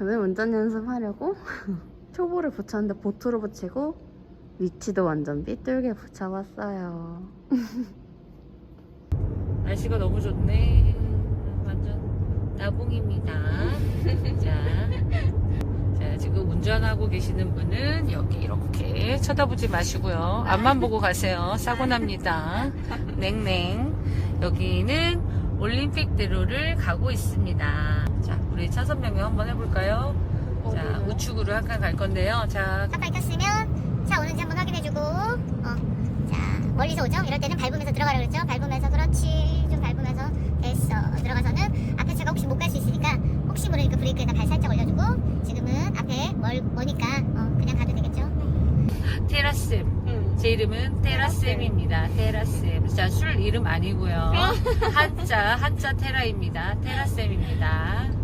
오늘 운전 연습하려고 초보를 붙였는데 보트로 붙이고 위치도 완전 삐뚤게 붙여봤어요. 날씨가 너무 좋네. 완전 나봉입니다. 자, 자, 지금 운전하고 계시는 분은 여기 이렇게 쳐다보지 마시고요. 앞만 보고 가세요. 사고 납니다. 냉랭. 여기는 올림픽대로를 가고 있습니다. 자, 우리 차선 변경 한번 해볼까요? 자, 우측으로 약간 갈 건데요. 자, 깜빡이 켰으면 차 오는지 한번 확인해주고 어. 자 멀리서 오죠? 이럴 때는 밟으면서 들어가라 그랬죠? 밟으면서 그렇지 좀 밟으면서 됐어 들어가서는 앞에 차가 혹시 못 갈 수 있으니까 혹시 모르니까 브레이크에다 발 살짝 올려주고 지금은 앞에 멀, 머니까 어, 그냥 가도 되겠죠? 테라쌤. 제 이름은 테라쌤입니다. 테라쌤. 자, 술 이름 아니고요. 한자, 한자 테라입니다. 테라쌤입니다.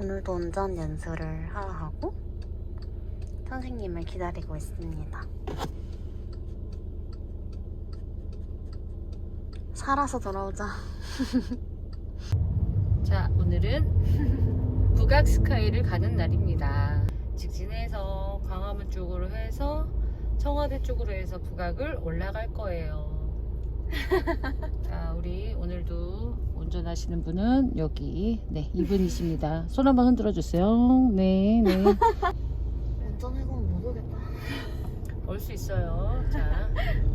오늘도 운전 연수를 하러 하고 선생님을 기다리고 있습니다. 살아서 돌아오자. 자, 오늘은 북악 스카이를 가는 날입니다. 직진해서 광화문 쪽으로 해서 청와대 쪽으로 해서 북악을 올라갈 거예요. 자, 우리 오늘도 운전하시는 분은 여기 네 이분이십니다. 손 한번 흔들어 주세요. 네, 네. 운전해보면 못 오겠다. 올 수 있어요. 자,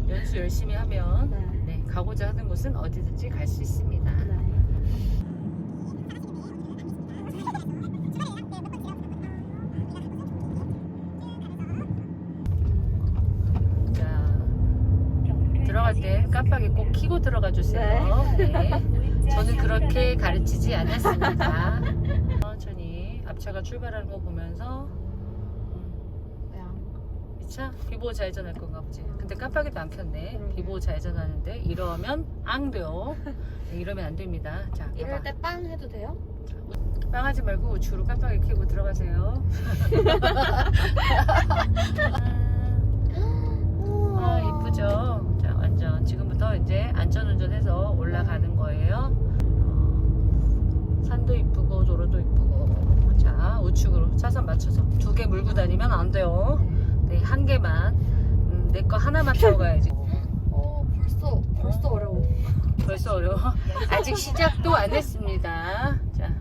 연수 열심히 하면 네, 가고자 하는 곳은 어디든지 갈 수 있습니다. 깜빡이 꼭 켜고 들어가 주세요. 네. 저는 그렇게 가르치지 않았습니다. 천천히 앞차가 출발하는 거 보면서 음, 이차 비보호 좌회전할 건가 보지. 근데 깜빡이도 안 켰네. 비보호 좌회전하는데 이러면 안 돼요. 네, 이러면 안 됩니다. 자, 이럴. 때 빵 해도 돼요? 빵하지 말고 우측으로 깜빡이 켜고 들어가세요. 아, 이쁘죠? 지금부터 이제 안전운전해서 올라가는 거예요. 어, 산도 이쁘고 도로도 이쁘고. 자, 우측으로 차선 맞춰서 두 개 물고 다니면 안 돼요. 네, 한 개만. 음, 내거 하나만 타고 가야지. 어 벌써 벌써 어려워. 벌써 어려워. 아직 시작도 안 했습니다. 자.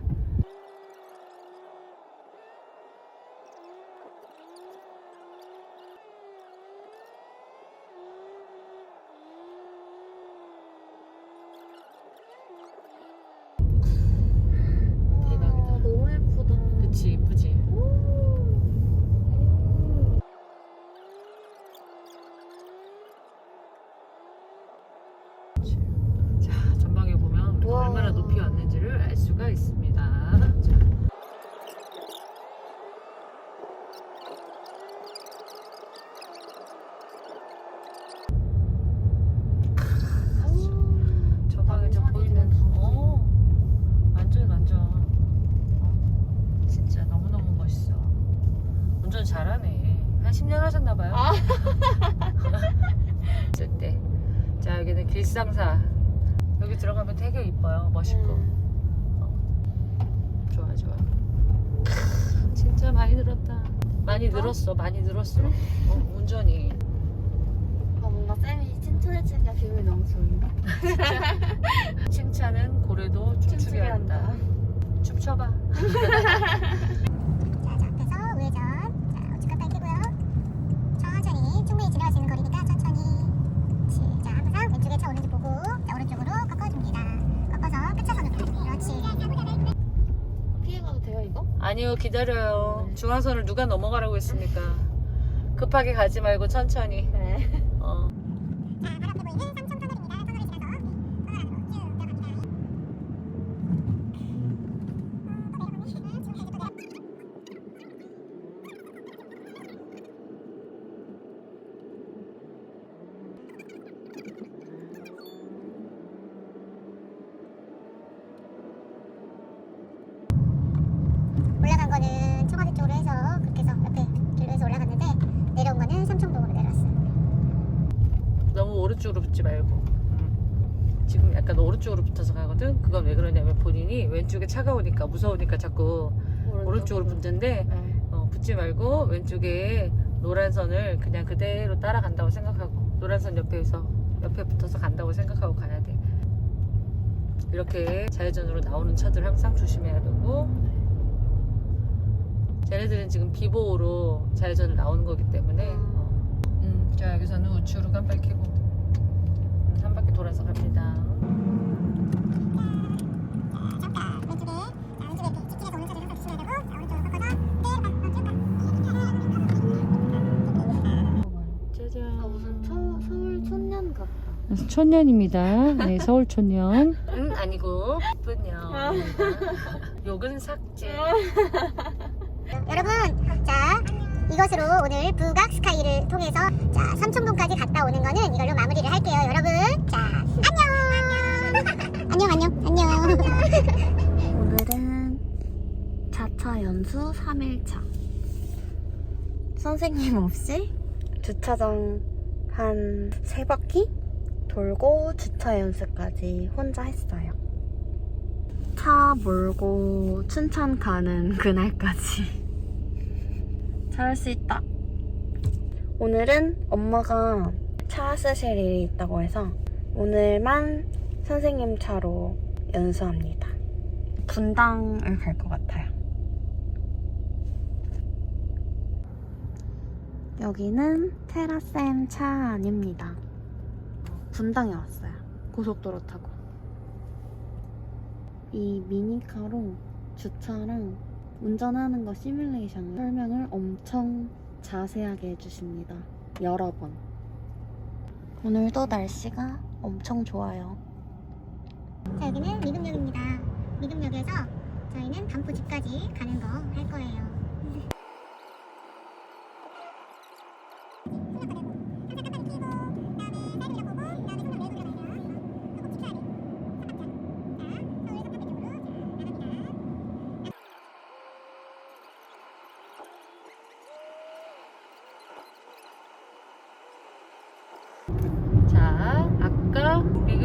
운전 잘하네. 한 10년 하셨나봐요. 아. 있을 때 자 여기는 길상사. 여기 들어가면 되게 이뻐요. 멋있고. 음. 어. 좋아 좋아. 크, 진짜 많이 늘었다. 많이 늘었어 많이 늘었어. 어, 운전이. 아 뭔가 쌤이 칭찬해주니까 기분이 너무 좋은데. 칭찬은 고래도 춤추게 한다. 춤춰봐 자, 자 앞에서 우회전 자 우측 깜빡이 켜고요 천천히 충분히 지나갈 수 있는 거리니까 천천히 그렇지 자 항상 왼쪽에 차 오는지 보고 자, 오른쪽으로 꺾어줍니다 꺾어서 끝차선으로 그렇지 피해가도 돼요 기다려요. 중앙선을 누가 넘어가라고 했습니까? 급하게 가지 말고 천천히 네. 어. 자, 바로 앞에 보이는 삼청 터널입니다. 터널을 지나서 터널 안으로 쭉 들어갑니다. 어, 또 내려보니 지금 계속 내려. 올라간 거는 청와대 쪽으로 해서 그렇게 해서 옆에 길로 해서 올라갔는데 내려온 거는 삼청동으로 내려왔어요. 너무 오른쪽으로 붙지 말고 음. 지금 약간 오른쪽으로 붙어서 가거든 그건 왜 그러냐면 본인이 왼 왼쪽에 차가 오니까 무서우니까 자꾸 오른쪽 으로 붙는데 네. 어, 붙지 말고 왼쪽에 노란 선을 그냥 그대로 따라간다고 생각하고 노란 선 옆에서 옆에 붙어서 간다고 생각하고 가야 돼. 이렇게 좌회전으로 나오는 차들 항상 조심해야 되고 쟤네들은 지금 비보호로 좌회전을 나오는 거기 때문에 어. 음, 자 여기서는 우측으로 깜빡이 켜고 음, 한 바퀴 돌아서 갑니다. 짜잔. 아 무슨 초, 서울 촌년 같다. 촌년입니다. 네, 서울 촌년. 응, 아니고 예쁜요. 욕은 삭제. 여러분, 자, 이것으로 오늘 북악 스카이를 통해서 자, 삼청동까지 갔다 오는 거는 이걸로 마무리를 할게요, 여러분. 자, 안녕. 안녕, 안녕, 안녕. 오늘은 자차 연수 3일차. 선생님 없이 주차장 한세 바퀴 돌고 주차 연수까지 혼자 했어요. 차 몰고 춘천 가는 그날까지. 잘할 수 있다. 오늘은 엄마가 차 쓰실 일이 있다고 해서 오늘만 선생님 차로 연수합니다. 분당을 갈 것 같아요. 여기는 테라쌤 차 안입니다. 분당에 왔어요. 고속도로 타고. 이 미니카로 주차랑 운전하는 거 시뮬레이션 설명을 엄청 자세하게 해주십니다. 여러 번. 오늘도 날씨가 엄청 좋아요. 자, 여기는 미금역입니다. 미금역에서 저희는 반포 집까지 가는 거 할 거예요.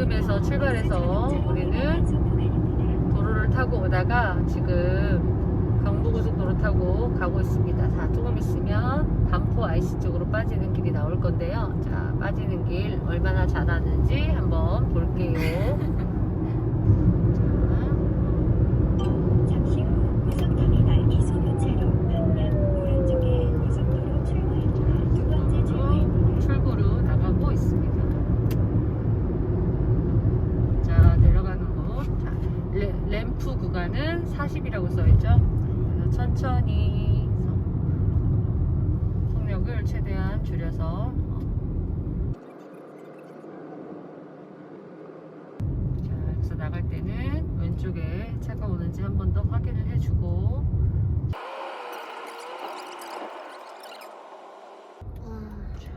아까 미금에서 출발해서 우리는 도로를 타고 오다가 지금 경부고속도로 타고 가고 있습니다. 자, 조금 있으면 반포 IC 쪽으로 빠지는 길이 나올 건데요. 자, 빠지는 길 얼마나 잘하는지 한번 볼게요. 자, 잠시 후 고속터미널 이송교차로 방면 오른쪽에 고속도로 출구입니다. 두 번째 출구입니다. 출구로 나가고 있습니다. 자, 내려가는 곳. 자, 레, 램프 구간은 40이라고 써있죠. 그래서 천천히 속- 속력을 최대한 줄여서 어. 자, 여기서 나갈 때는 왼쪽에 차가 오는지 한 번 더 확인을 해주고 자,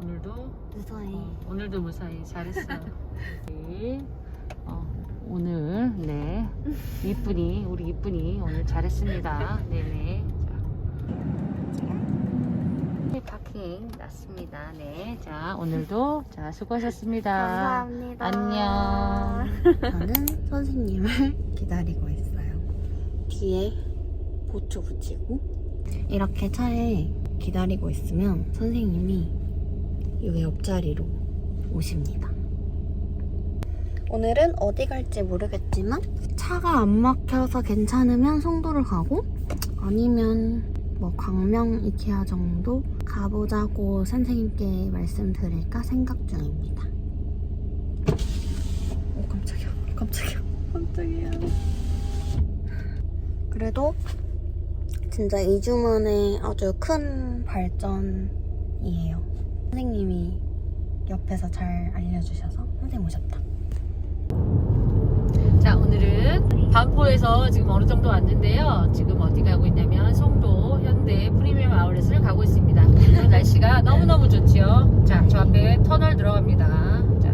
오늘도 무사히. 어, 오늘도 무사히 잘했어. 네. 어, 오늘 네 이쁜이 우리 이쁜이 오늘 잘했습니다. 네네. 자. 파킹 났습니다. 네. 자 오늘도 자 수고하셨습니다. 감사합니다. 안녕. 저는 선생님을 기다리고 있어요. 뒤에 보초 붙이고 이렇게 차에 기다리고 있으면 선생님이 이 옆자리로 오십니다. 오늘은 어디 갈지 모르겠지만 차가 안 막혀서 괜찮으면 송도를 가고 아니면 뭐 광명 이케아 정도 가보자고 선생님께 말씀드릴까 생각 중입니다. 오 깜짝이야. 깜짝이야. 깜짝이야. 그래도 진짜 2주 만에 아주 큰 발전이에요. 선생님이 옆에서 잘 알려주셔서 선생님 오셨다 자 오늘은 반포에서 지금 어느 정도 왔는데요. 지금 어디 가고 있냐면 송도 현대 프리미엄 아울렛을 가고 있습니다. 오늘 날씨가 너무너무 좋지요. 자, 저 앞에 터널 들어갑니다. 자,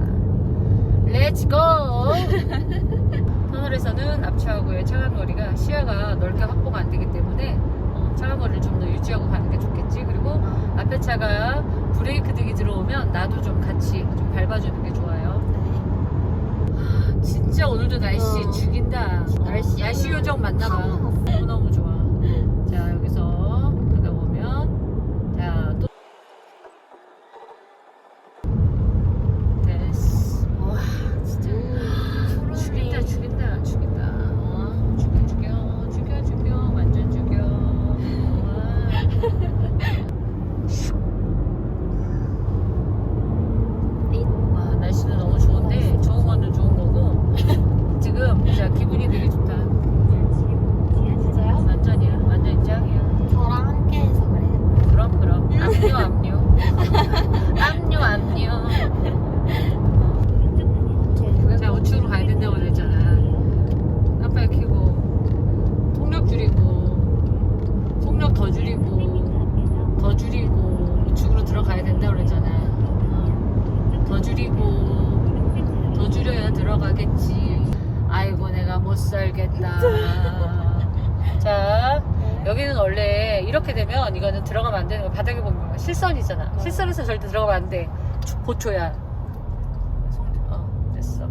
렛츠고! 터널에서는 앞차하고의 차간거리가 시야가 넓게 확보가 안 되기 때문에 어, 차간거리를 좀 더 유지하고 가는 게 좋겠지. 그리고 앞에 차가 브레이크 등이 들어오면 나도 좀 같이 좀 밟아주는 게 좋아요. 진짜 오늘도 날씨 어. 죽인다. 날씨 요정 맞나봐. 너무너무 좋아. 자, 여기서 가다 보면, 자, 또. 됐어. 와, 진짜. 죽인다, 죽인다, 죽인다. 어, 죽여, 죽여, 죽여, 죽여. 완전 죽여. 와. 와, 날씨는 너무 좋은데, 좋은 거는 좋은 거고. 지금, 자, 기분이 되게 좋다. 진짜요? 완전이야. 완전 짱이야. 저랑 함께해서 그래요. 그럼 그럼 압류 압류 압류 압류 자 우측으로 가야 된다고 그랬잖아 깜빡이 켜고 속력 줄이고 속력 더 줄이고 더 줄이고 우측으로 들어가야 된다고 그랬잖아 어. 더 줄이고 더 줄여야 들어가겠지 아이고 내가 못 살겠다 자 여기는 원래 이렇게 되면 이거는 들어가면 안 되는 거 바닥에 보면 실선이잖아. 실선에서 절대 들어가면 안 돼. 송- 어, 됐어.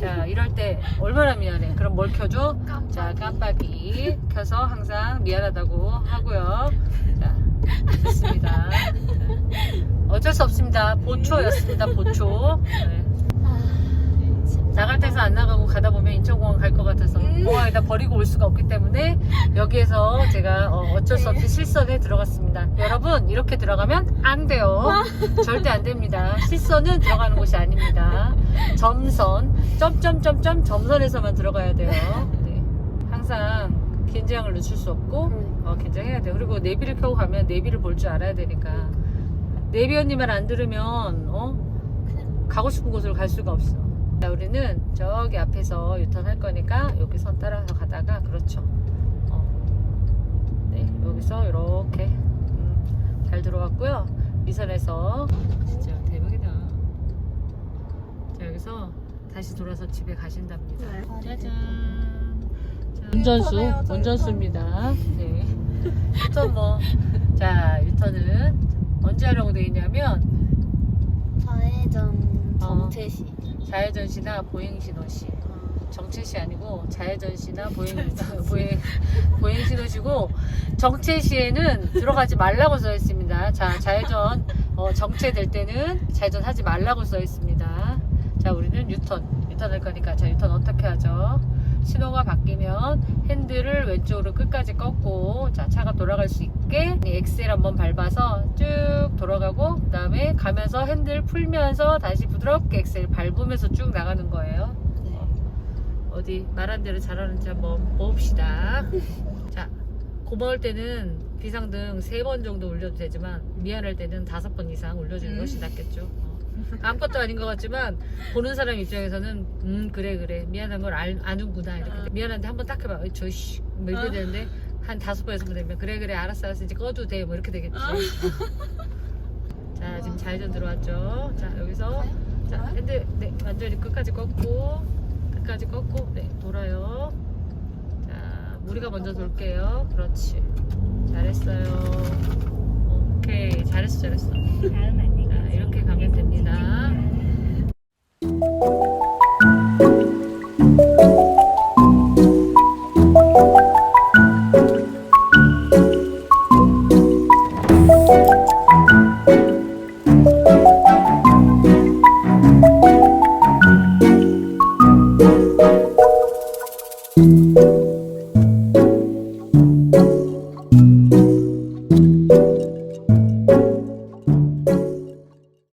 자, 이럴 때 얼마나 미안해. 그럼 뭘 켜줘? 자, 깜빡이 켜서 항상 미안하다고 하고요. 자, 됐습니다. 자, 어쩔 수 없습니다. 보초였습니다. 보초. 네. 나갈 때서 안 나가고 가다 보면 인천공항 갈 것 같아서 공항에다 버리고 올 수가 없기 때문에 여기에서 제가 어, 쩔수 없이 실선에 들어갔습니다. 여러분 이렇게 들어가면 안 돼요. 절대 안 됩니다. 실선은 들어가는 곳이 아닙니다. 점선 점점점점 점선에서만 들어가야 돼요. 네. 항상 긴장을 늦출 수 없고 어, 긴장해야 돼요. 그리고 내비를 켜고 가면 내비를 볼 줄 알아야 되니까 내비 언니만 안 들으면 어 가고 싶은 곳으로 갈 수가 없어. 자, 우리는 저기 앞에서 유턴할 거니까 여기 선 따라서 가다가 그렇죠. 어. 네, 여기서 이렇게 음, 잘 들어갔고요. 미선에서 진짜 대박이다. 자, 여기서 다시 돌아서 집에 가신답니다. 짜잔. 자, 운전수, 운전수입니다. 네. 유턴 뭐. 자, 유턴은 언제 하려고 돼 있냐면 좌회전 어. 좌회전시나 보행신호시 정체시 아니고 좌회전시나 보행, 보행, 보행신호시고 정체시에는 들어가지 말라고 써 있습니다. 자 좌회전 어, 정체될 때는 좌회전 하지 말라고 써 있습니다. 자 우리는 유턴 유턴 할 거니까. 자 유턴 어떻게 하죠 신호가 바뀌면 핸들을 왼쪽으로 끝까지 꺾고 자 차가 돌아갈 수 있게 이 엑셀 한번 밟아서 쭉 돌아가고 그 다음에 가면서 핸들 풀면서 다시 부드럽게 엑셀 밟으면서 쭉 나가는 거예요 네. 어디 말한 대로 잘하는지 한번 봅시다 자 고마울 때는 비상등 세번 정도 울려도 되지만 미안할 때는 다섯 번 이상 울려주는 것이 낫겠죠 어. 아무것도 아닌 것 같지만 보는 사람 입장에서는 음 그래 그래. 미안한 걸 알, 아는구나 이렇게. 미안한데 한번 딱 해봐. 저씨 뭐 이렇게 되는데 한 다섯 번 여섯 번 되면 그래 그래 알았어 알았어. 이제 꺼도 돼 뭐 이렇게 되겠지. 자 지금 좌회전 들어왔죠? 자 여기서. 자 핸들 네 완전히 끝까지 꺾고 끝까지 꺾고 네 돌아요. 자 우리가 먼저 돌게요. 그렇지. 잘했어요. 오케이. 잘했어 잘했어. 다음 안내 자 이렇게 가면 됩니다